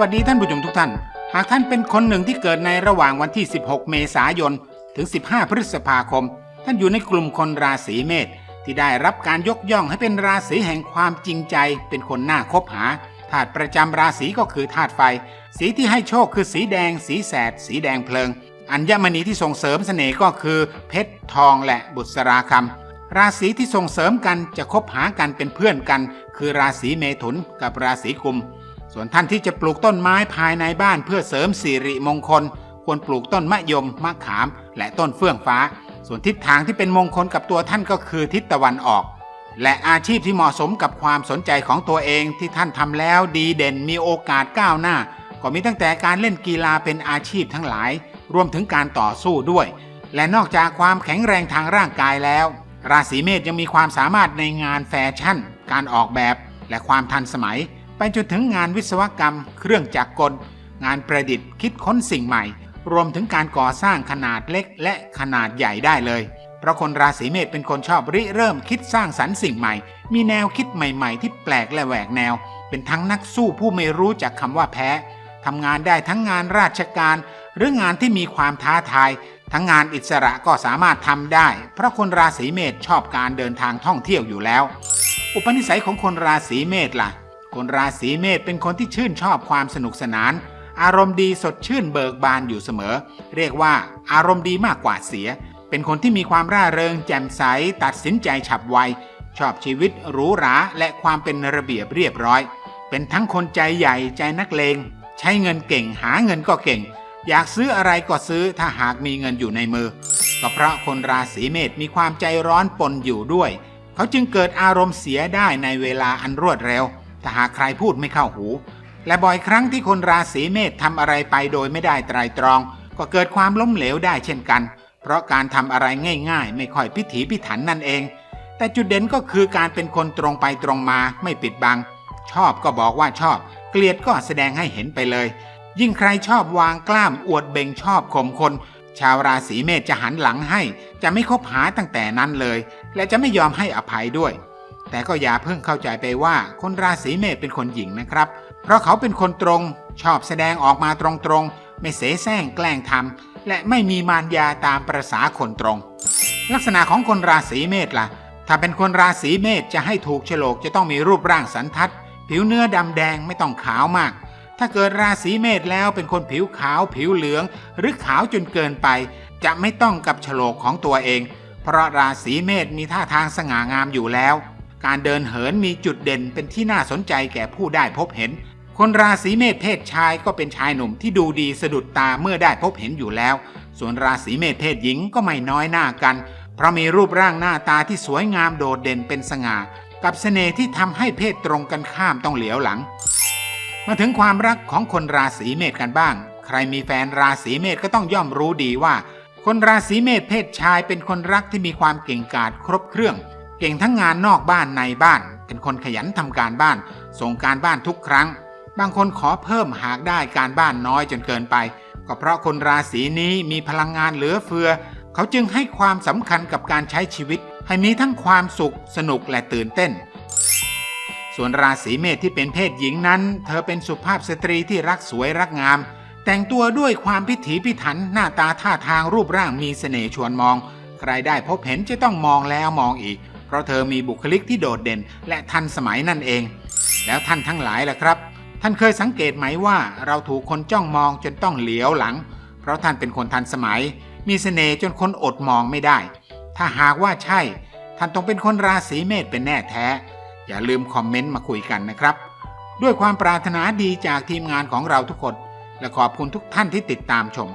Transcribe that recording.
วัสดีท่านผู้ชมทุกท่าน หากท่านเป็นคนหนึ่งที่เกิดในระหว่างวันที่ 16 เมษายน ถึง 15 พฤษภาคม ท่านอยู่ในกลุ่มคนราศีเมษที่ได้รับการยกย่องให้เป็นราศีแห่งความจริงใจ เป็นคนน่าคบหาธาตุประจำราศีก็คือธาตุไฟ สีที่ให้โชคคือสีแดง สีแสด สีแดงเพลิง อัญมณีที่ส่งเสริมเสน่ห์ก็คือ เพชรทองและบุษราคำราศีที่ส่งเสริมกันจะคบหากันเป็นเพื่อนกัน คือราศีเมถุนกับราศีกุม ส่วนท่านที่จะปลูกต้นไม้ภายในบ้านเพื่อเสริมสิริมงคล ควรปลูกต้นมะยมมะขาม และต้นเฟื่องฟ้า ส่วนทิศทางที่เป็นมงคลกับตัวท่านก็คือทิศตะวันออก และอาชีพที่เหมาะสมกับความสนใจของตัวเองที่ท่านทำแล้วดีเด่นมีโอกาสก้าวหน้า ก็มีตั้งแต่การเล่นกีฬาเป็นอาชีพทั้งหลาย รวมถึงการต่อสู้ด้วย และนอกจากความแข็งแรงทางร่างกายแล้ว ราศีเมษยังมีความสามารถในงานแฟชั่น การออกแบบ และความทันสมัย ไปจนถึงงานวิศวกรรม เครื่องจักรกล งานประดิษฐ์คิดค้นสิ่งใหม่ รวมถึงการก่อสร้างขนาดเล็กและขนาดใหญ่ได้เลย เพราะคนราศีเมษเป็นคนชอบริเริ่มคิดสร้างสรรค์สิ่งใหม่ มีแนวคิดใหม่ๆ ที่แปลกและแหวกแนว เป็นทั้งนักสู้ผู้ไม่รู้จักคำว่าแพ้ทำงานได้ทั้งงานราชการ หรืองานที่มีความท้าทาย ทั้งงานอิสระก็สามารถทำได้ เพราะคนราศีเมษชอบการเดินทางท่องเที่ยวอยู่แล้ว อุปนิสัยของคนราศีเมษล่ะ คนราศีเมษเป็นคนที่ชื่นชอบความสนุกสนาน อารมณ์ดีสดชื่นเบิกบานอยู่เสมอ เรียกว่าอารมณ์ดีมากกว่าเสีย เป็นคนที่มีความร่าเริงแจ่มใสตัดสินใจฉับไว ชอบชีวิตหรูหราและความเป็นระเบียบเรียบร้อย เป็นทั้งคนใจใหญ่ใจนักเลง ใช้เงินเก่งหาเงินก็เก่ง อยากซื้ออะไรก็ซื้อถ้าหากมีเงินอยู่ในมือก็เพราะคนราศีเมษมีความใจร้อนปนอยู่ด้วย เขาจึงเกิดอารมณ์เสียได้ในเวลาอันรวดเร็ว ถ้าหากใครพูดไม่เข้าหู และบ่อยครั้งที่คนราศีเมษทำอะไรไปโดยไม่ได้ไตรตรอง ก็เกิดความล้มเหลวได้เช่นกัน เพราะการทำอะไรง่าย ๆ ไม่ค่อยพิถีพิถันนั่นเอง แต่จุดเด่นก็คือการเป็นคนตรงไปตรงมาไม่ปิดบัง ชอบก็บอกว่าชอบ เกลียดก็แสดงให้เห็นไปเลย ยิ่งใครชอบวางกล้ามอวดเบ่งชอบข่มคนชาวราศีเมษจะหันหลังให้ จะไม่คบหาตั้งแต่นั้นเลย และจะไม่ยอมให้อภัยด้วย แต่ก็อย่าเพิ่งเข้าใจไปว่าคนราศีเมษเป็นคนหญิงนะครับ เพราะเขาเป็นคนตรง ชอบแสดงออกมาตรงๆ ไม่เสแสร้งแกล้งทำและไม่มีมารยาตามประษาคนตรง ลักษณะของคนราศีเมษล่ะ ถ้าเป็นคนราศีเมษจะให้ถูกโฉลกจะต้องมีรูปร่างสันทัด ผิวเนื้อดำแดงไม่ต้องขาวมาก ถ้าเกิดราศีเมษแล้วเป็นคนผิวขาว ผิวเหลือง หรือขาวจนเกินไป จะไม่ต้องกับโฉลกของตัวเอง เพราะราศีเมษมีท่าทางสง่างามอยู่แล้ว การเดินเหินมีจุดเด่นเป็นที่น่าสนใจแก่ผู้ได้พบเห็น คนราศีเมษเพศชายก็เป็นชายหนุ่มที่ดูดีสะดุดตาเมื่อได้พบเห็นอยู่แล้ว ส่วนราศีเมษเพศหญิงก็ไม่น้อยหน้ากัน เพราะมีรูปร่างหน้าตาที่สวยงามโดดเด่นเป็นสง่า กับเสน่ห์ที่ทำให้เพศตรงกันข้ามต้องเหลียวหลัง มาถึงความรักของคนราศีเมษกันบ้าง ใครมีแฟนราศีเมษก็ต้องย่อมรู้ดีว่า คนราศีเมษเพศชายเป็นคนรักที่มีความเก่งกาจครบเครื่อง เก่งทั้งงานนอกบ้านในบ้าน เป็นคนขยันทำการบ้าน ส่งการบ้านทุกครั้ง บางคนขอเพิ่มหากได้การบ้านน้อยจนเกินไป ก็เพราะคนราศีนี้มีพลังงานเหลือเฟือ เขาจึงให้ความสำคัญกับการใช้ชีวิต ให้มีทั้งความสุขสนุกและตื่นเต้น ส่วนราศีเมษที่เป็นเพศหญิงนั้น เธอเป็นสุภาพสตรีที่รักสวยรักงาม แต่งตัวด้วยความพิถีพิถันหน้าตาท่าทางรูปร่างมีเสน่ห์ชวนมอง ใครได้พบเห็นจะต้องมองแล้วมองอีก เพราะเธอมีบุคลิกที่โดดเด่น และทันสมัยนั่นเอง แล้วท่านทั้งหลายล่ะครับ ท่านเคยสังเกตไหมว่าเราถูกคนจ้องมองจนต้องเหลียวหลัง เพราะท่านเป็นคนทันสมัย มีเสน่ห์จนคนอดมองไม่ได้ ถ้าหากว่าใช่ ท่านต้องเป็นคนราศีเมษเป็นแน่แท้ อย่าลืมคอมเมนต์มาคุยกันนะครับ ด้วยความปรารถนาดีจากทีมงานของเราทุกคน และขอบคุณทุกท่านที่ติดตามชม